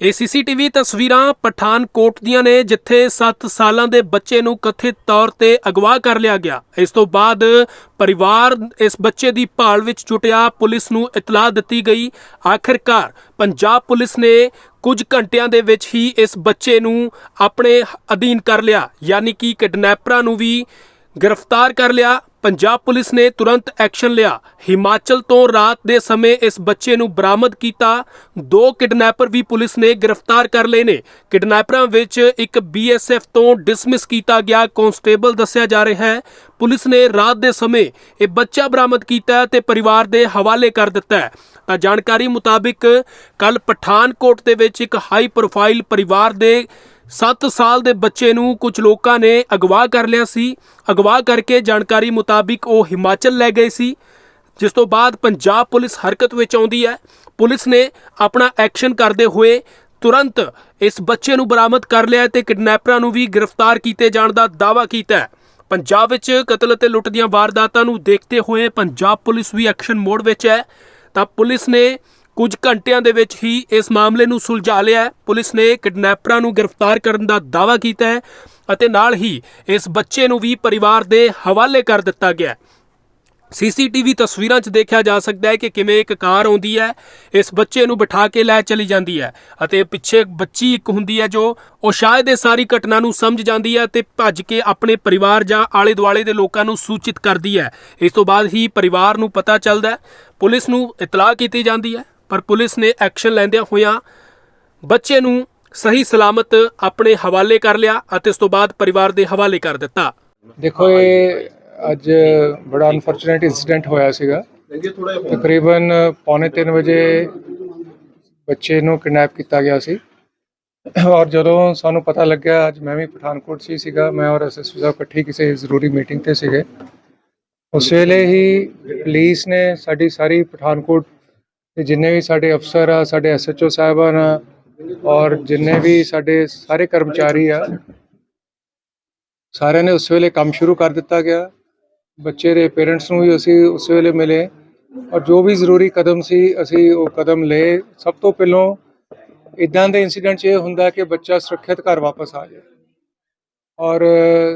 ਇਹ ਸੀਸੀਟੀਵੀ ਤਸਵੀਰਾਂ ਪਠਾਨਕੋਟ ਦੀਆਂ ਨੇ, ਜਿੱਥੇ 7 ਸਾਲਾਂ ਦੇ ਬੱਚੇ ਨੂੰ ਕਥਿਤ ਤੌਰ ਤੇ ਅਗਵਾ ਕਰ ਲਿਆ ਗਿਆ। ਇਸ ਤੋਂ ਬਾਅਦ ਪਰਿਵਾਰ ਇਸ ਬੱਚੇ ਦੀ ਭਾਲ ਵਿੱਚ ਜੁਟਿਆ, ਪੁਲਿਸ ਨੂੰ ਇਤਲਾਹ ਦਿੱਤੀ ਗਈ। ਆਖਿਰਕਾਰ ਪੰਜਾਬ ਪੁਲਿਸ ਨੇ ਕੁਝ ਘੰਟਿਆਂ ਦੇ ਵਿੱਚ ਹੀ ਇਸ ਬੱਚੇ ਨੂੰ ਆਪਣੇ ਅਧੀਨ ਕਰ ਲਿਆ, ਯਾਨੀ ਕਿ ਕਿਡਨੈਪਰਾਂ ਨੂੰ ਵੀ ਗ੍ਰਿਫਤਾਰ ਕਰ ਲਿਆ। ਪੰਜਾਬ ਪੁਲਿਸ ਨੇ ਤੁਰੰਤ ਐਕਸ਼ਨ ਲਿਆ। ਹਿਮਾਚਲ ਤੋਂ ਰਾਤ ਦੇ ਸਮੇਂ ਇਸ ਬੱਚੇ ਨੂੰ ਬਰਾਮਦ ਕੀਤਾ। ਦੋ ਕਿਡਨੈਪਰ ਵੀ ਪੁਲਿਸ ਨੇ ਗ੍ਰਿਫਤਾਰ ਕਰ ਲਏ ਨੇ। ਕਿਡਨੈਪਰਾਂ ਵਿੱਚ ਇੱਕ ਬੀਐਸਐਫ ਤੋਂ ਡਿਸਮਿਸ ਕੀਤਾ ਗਿਆ ਕਨਸਟੇਬਲ ਦੱਸਿਆ ਜਾ ਰਿਹਾ ਹੈ। ਪੁਲਿਸ ਨੇ ਰਾਤ ਦੇ ਸਮੇਂ ਇਹ ਬੱਚਾ ਬਰਾਮਦ ਕੀਤਾ ਹੈ ਤੇ ਪਰਿਵਾਰ ਦੇ ਹਵਾਲੇ ਕਰ ਦਿੱਤਾ ਹੈ। ਤਾਂ ਜਾਣਕਾਰੀ ਮੁਤਾਬਿਕ ਕੱਲ ਪਠਾਨਕੋਟ ਦੇ ਵਿੱਚ ਇੱਕ ਹਾਈ ਪ੍ਰੋਫਾਈਲ ਪਰਿਵਾਰ ਦੇ 7 ਸਾਲ ਦੇ ਬੱਚੇ ਨੂੰ ਕੁਝ ਲੋਕਾਂ ਨੇ ਅਗਵਾ ਕਰ ਲਿਆ ਸੀ। ਅਗਵਾ ਕਰਕੇ ਜਾਣਕਾਰੀ ਮੁਤਾਬਿਕ ਉਹ ਹਿਮਾਚਲ ਲੈ ਗਏ ਸੀ, ਜਿਸ ਤੋਂ ਬਾਅਦ ਪੰਜਾਬ ਪੁਲਿਸ ਹਰਕਤ ਵਿੱਚ ਆਉਂਦੀ ਹੈ। ਪੁਲਿਸ ਨੇ ਆਪਣਾ ਐਕਸ਼ਨ ਕਰਦੇ ਹੋਏ ਤੁਰੰਤ ਇਸ ਬੱਚੇ ਨੂੰ ਬਰਾਮਦ ਕਰ ਲਿਆ ਹੈ ਤੇ ਕਿਡਨੈਪਰਾਂ ਨੂੰ ਵੀ ਗ੍ਰਿਫਤਾਰ ਕੀਤੇ ਜਾਣ ਦਾ ਦਾਅਵਾ ਕੀਤਾ ਹੈ। ਪੰਜਾਬ ਵਿੱਚ ਕਤਲ ਅਤੇ ਲੁੱਟ ਦੀਆਂ ਵਾਰਦਾਤਾਂ ਨੂੰ ਦੇਖਦੇ ਹੋਏ ਪੰਜਾਬ ਪੁਲਿਸ ਵੀ ਐਕਸ਼ਨ ਮੋਡ ਵਿੱਚ ਹੈ। ਤਾਂ ਪੁਲਿਸ ਨੇ ਕੁਝ ਘੰਟਿਆਂ ਦੇ ਵਿੱਚ ਹੀ ਇਸ ਮਾਮਲੇ ਨੂੰ ਸੁਲਝਾ ਲਿਆ ਹੈ। ਪੁਲਿਸ ਨੇ ਕਿਡਨੈਪਰਾਂ ਨੂੰ ਗ੍ਰਿਫਤਾਰ ਕਰਨ ਦਾ ਦਾਅਵਾ ਕੀਤਾ ਹੈ ਅਤੇ ਨਾਲ ਹੀ ਇਸ ਬੱਚੇ ਨੂੰ ਵੀ ਪਰਿਵਾਰ ਦੇ ਹਵਾਲੇ ਕਰ ਦਿੱਤਾ ਗਿਆ ਹੈ। ਸੀਸੀਟੀਵੀ ਤਸਵੀਰਾਂ 'ਚ ਦੇਖਿਆ ਜਾ ਸਕਦਾ ਹੈ ਕਿ ਕਿਵੇਂ ਇੱਕ ਕਾਰ ਆਉਂਦੀ ਹੈ, ਇਸ ਬੱਚੇ ਨੂੰ ਬਿਠਾ ਕੇ ਲੈ ਚਲੀ ਜਾਂਦੀ ਹੈ ਅਤੇ ਪਿੱਛੇ ਬੱਚੀ ਇੱਕ ਹੁੰਦੀ ਹੈ ਜੋ ਉਹ ਸ਼ਾਇਦ ਇਹ ਸਾਰੀ ਘਟਨਾ ਨੂੰ ਸਮਝ ਜਾਂਦੀ ਹੈ ਤੇ ਭੱਜ ਕੇ ਆਪਣੇ ਪਰਿਵਾਰ ਜਾਂ ਆਲੇ ਦੁਆਲੇ ਦੇ ਲੋਕਾਂ ਨੂੰ ਸੂਚਿਤ ਕਰਦੀ ਹੈ। ਇਸ ਤੋਂ ਬਾਅਦ ਹੀ ਪਰਿਵਾਰ ਨੂੰ ਪਤਾ ਚੱਲਦਾ ਹੈ। ਪੁਲਿਸ ਨੂੰ ਇਤਲਾਹ ਕੀਤੀ ਜਾਂਦੀ ਹੈ। ਪਰ ਪੁਲਿਸ ਨੇ ਐਕਸ਼ਨ ਲੈਂਦਿਆਂ ਹੋਇਆਂ ਬੱਚੇ ਨੂੰ ਸਹੀ ਸਲਾਮਤ ਆਪਣੇ ਹਵਾਲੇ ਕਰ ਲਿਆ ਅਤੇ ਇਸ ਤੋਂ ਬਾਅਦ ਪਰਿਵਾਰ ਦੇ ਹਵਾਲੇ ਕਰ ਦਿੱਤਾ। ਦੇਖੋ, ਇਹ ਅੱਜ ਬੜਾ ਅਨਫੋਰਚੂਨੇਟ ਇਨਸੀਡੈਂਟ ਹੋਇਆ ਸੀਗਾ। ਤਕਰੀਬਨ ਪੌਣੇ 3 ਵਜੇ ਬੱਚੇ ਨੂੰ ਕਿਡਨੈਪ ਕੀਤਾ ਗਿਆ ਸੀ। ਔਰ ਜਦੋਂ ਸਾਨੂੰ ਪਤਾ ਲੱਗਿਆ, ਅੱਜ ਮੈਂ ਵੀ ਪਠਾਨਕੋਟ 'ਚ ਹੀ ਸੀਗਾ। ਮੈਂ ਔਰ ਐਸਐਸਪੀ ਸਾਹਿਬ ਇਕੱਠੇ ਕਿਸੇ ਜ਼ਰੂਰੀ ਮੀਟਿੰਗ ਤੇ ਸੀਗੇ। ਉਸ ਵੇਲੇ ਹੀ ਪੁਲਿਸ ਨੇ ਸਾਡੀ ਸਾਰੀ ਪਠਾਨਕੋਟ ਦੇ ਜਿੰਨੇ ਵੀ ਸਾਡੇ ਅਫਸਰ ਆ, ਸਾਡੇ ਐਸਐਚਓ ਸਾਹਿਬਾਨ ਆ, ਔਰ ਜਿੰਨੇ ਵੀ ਸਾਡੇ ਸਾਰੇ ਕਰਮਚਾਰੀ ਆ, ਸਾਰਿਆਂ ਨੇ ਉਸ ਵੇਲੇ ਕੰਮ ਸ਼ੁਰੂ ਕਰ ਦਿੱਤਾ ਗਿਆ। ਬੱਚੇ ਦੇ ਪੇਰੈਂਟਸ ਨੂੰ ਵੀ ਅਸੀਂ ਉਸ ਵੇਲੇ ਮਿਲੇ। ਔਰ ਜੋ ਵੀ ਜ਼ਰੂਰੀ ਕਦਮ ਸੀ, ਅਸੀਂ ਉਹ ਕਦਮ ਲਏ। ਸਭ ਤੋਂ ਪਹਿਲਾਂ ਇਦਾਂ ਦੇ ਇਨਸੀਡੈਂਟ 'ਚ ਇਹ ਹੁੰਦਾ ਕਿ ਬੱਚਾ ਸੁਰੱਖਿਅਤ ਘਰ ਵਾਪਸ ਆ ਜਾਏ। ਔਰ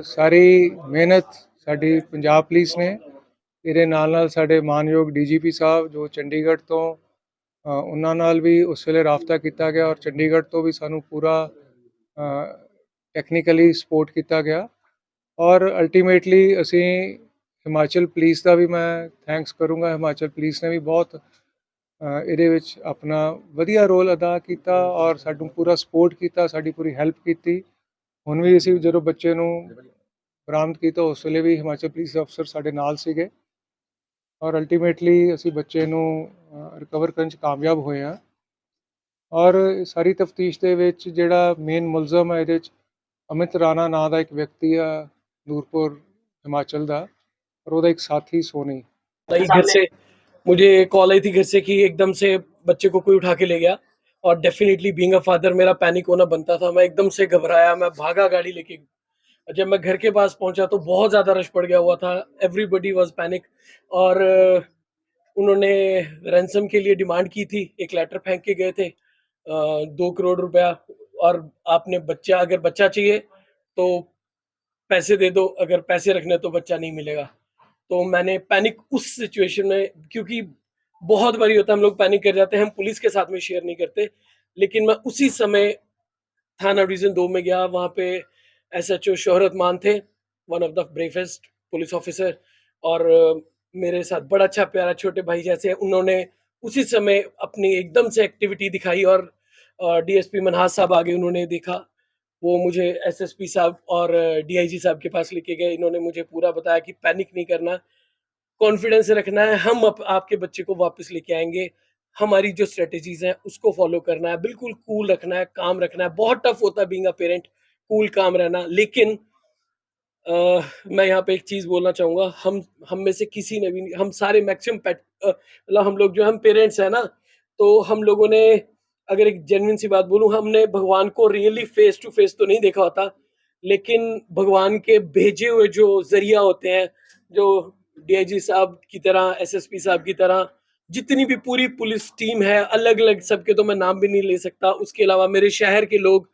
ਸਾਰੀ ਮਿਹਨਤ ਸਾਡੀ ਪੰਜਾਬ ਪੁਲਿਸ ਨੇ, ਇਹਦੇ ਨਾਲ ਨਾਲ ਸਾਡੇ ਮਾਨਯੋਗ ਡੀਜੀਪੀ ਸਾਹਿਬ ਜੋ ਚੰਡੀਗੜ੍ਹ ਤੋਂ ਉਹਨਾਂ ਨਾਲ ਵੀ ਉਸ ਵੇਲੇ ਰਾਬਤਾ ਕੀਤਾ ਗਿਆ ਔਰ ਚੰਡੀਗੜ੍ਹ ਤੋਂ ਵੀ ਸਾਨੂੰ ਪੂਰਾ ਟੈਕਨੀਕਲੀ ਸਪੋਰਟ ਕੀਤਾ ਗਿਆ। ਔਰ ਅਲਟੀਮੇਟਲੀ ਅਸੀਂ ਹਿਮਾਚਲ ਪੁਲਿਸ ਦਾ ਵੀ ਮੈਂ ਥੈਂਕਸ ਕਰੂੰਗਾ। ਹਿਮਾਚਲ ਪੁਲਿਸ ਨੇ ਵੀ ਬਹੁਤ ਇਹਦੇ ਵਿੱਚ ਆਪਣਾ ਵਧੀਆ ਰੋਲ ਅਦਾ ਕੀਤਾ ਔਰ ਸਾਨੂੰ ਪੂਰਾ ਸਪੋਰਟ ਕੀਤਾ, ਸਾਡੀ ਪੂਰੀ ਹੈਲਪ ਕੀਤੀ। ਹੁਣ ਵੀ ਅਸੀਂ ਜਦੋਂ ਬੱਚੇ ਨੂੰ ਬਰਾਮਦ ਕੀਤਾ, ਉਸ ਵੇਲੇ ਵੀ ਹਿਮਾਚਲ ਪੁਲਿਸ ਅਫਸਰ ਸਾਡੇ ਨਾਲ ਸੀਗੇ। ਔਰ ਅਲਟੀਮੇਟਲੀ ਅਸੀਂ ਬੱਚੇ ਨੂੰ ਰਿਕਵਰ ਕਰਨ 'ਚ ਕਾਮਯਾਬ ਹੋਏ ਆ ਔਰ ਸਾਰੀ ਤਫਤੀਸ਼ ਦੇ ਵਿੱਚ ਜਿਹੜਾ ਮੇਨ ਮੁਲਜ਼ਮ ਹੈ ਇਹਦੇ 'ਚ ਅਮਿਤ ਰਾਣਾ ਨਾਂ ਦਾ ਇੱਕ ਵਿਅਕਤੀ ਆ ਨੂਰਪੁਰ ਹਿਮਾਚਲ ਦਾ ਔਰ ਉਹਦਾ ਇੱਕ ਸਾਥੀ ਸੋਨੀ आई घर से मुझे कॉल आई थी घर से कि एकदम से बच्चे को कोई उठा के ले गया और डेफिनेटली बीइंग अ फादर मेरा पैनिक होना बनता था मैं एकदम से घबराया मैं भागा गाड़ी लेके और जब मैं घर के पास पहुँचा तो बहुत ज़्यादा रश पड़ गया हुआ था। एवरीबडी वॉज़ पैनिक और उन्होंने रैंसम के लिए डिमांड की थी। एक लेटर फेंक के गए थे दो करोड़ रुपया। और आपने बच्चा, अगर बच्चा चाहिए तो पैसे दे दो, अगर पैसे रखने तो बच्चा नहीं मिलेगा। तो मैंने पैनिक उस सिचुएशन में, क्योंकि बहुत बारी होता है, हम लोग पैनिक कर जाते हैं, हम पुलिस के साथ में शेयर नहीं करते। लेकिन मैं उसी समय थाना डिवीज़न दो में गया, वहाँ पे एस एच ओ शोहरत मान थे one of the bravest police officer और मेरे साथ बड़ा अच्छा प्यारा छोटे भाई जैसे उन्होंने उसी समय अपनी एकदम से एक्टिविटी दिखाई और डीएसपी मनहास साहब आगे उन्होंने देखा। वो मुझे एसएसपी साहब और डीआईजी साहब के पास लेके गए। इन्होंने मुझे पूरा बताया कि पैनिक नहीं करना कॉन्फिडेंस रखना है हम अप, आपके बच्चे को वापस लेके आएँगे। हमारी जो स्ट्रेटजीज हैं उसको फॉलो करना है बिल्कुल कूल रखना है काम रखना है। बहुत टफ होता है बीइंग अ पेरेंट कूल काम रहना। लेकिन अ, मैं यहाँ पे एक चीज़ बोलना चाहूँगा। हम हम में से किसी ने भी हम सारे मैक्सिमम मतलब हम लोग जो हम पेरेंट्स हैं ना तो हम लोगों ने अगर एक जेनविन सी बात बोलूँ हमने भगवान को रियली फेस टू फेस तो नहीं देखा होता लेकिन भगवान के भेजे हुए जो ज़रिया होते हैं जो डीआईजी साहब की तरह एसएसपी साहब की तरह जितनी भी पूरी पुलिस टीम है अलग अलग सबके तो मैं नाम भी नहीं ले सकता। उसके अलावा मेरे शहर के लोग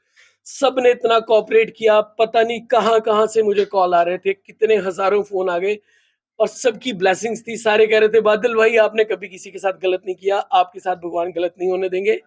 सबने इतना कॉपरेट किया, पता नहीं कहाँ कहाँ से मुझे कॉल आ रहे थे, कितने हज़ारों फ़ोन आ गए, और सबकी ब्लेसिंग्स थी। सारे कह रहे थे, बादल भाई, आपने कभी किसी के साथ गलत नहीं किया, आपके साथ भगवान गलत नहीं होने देंगे।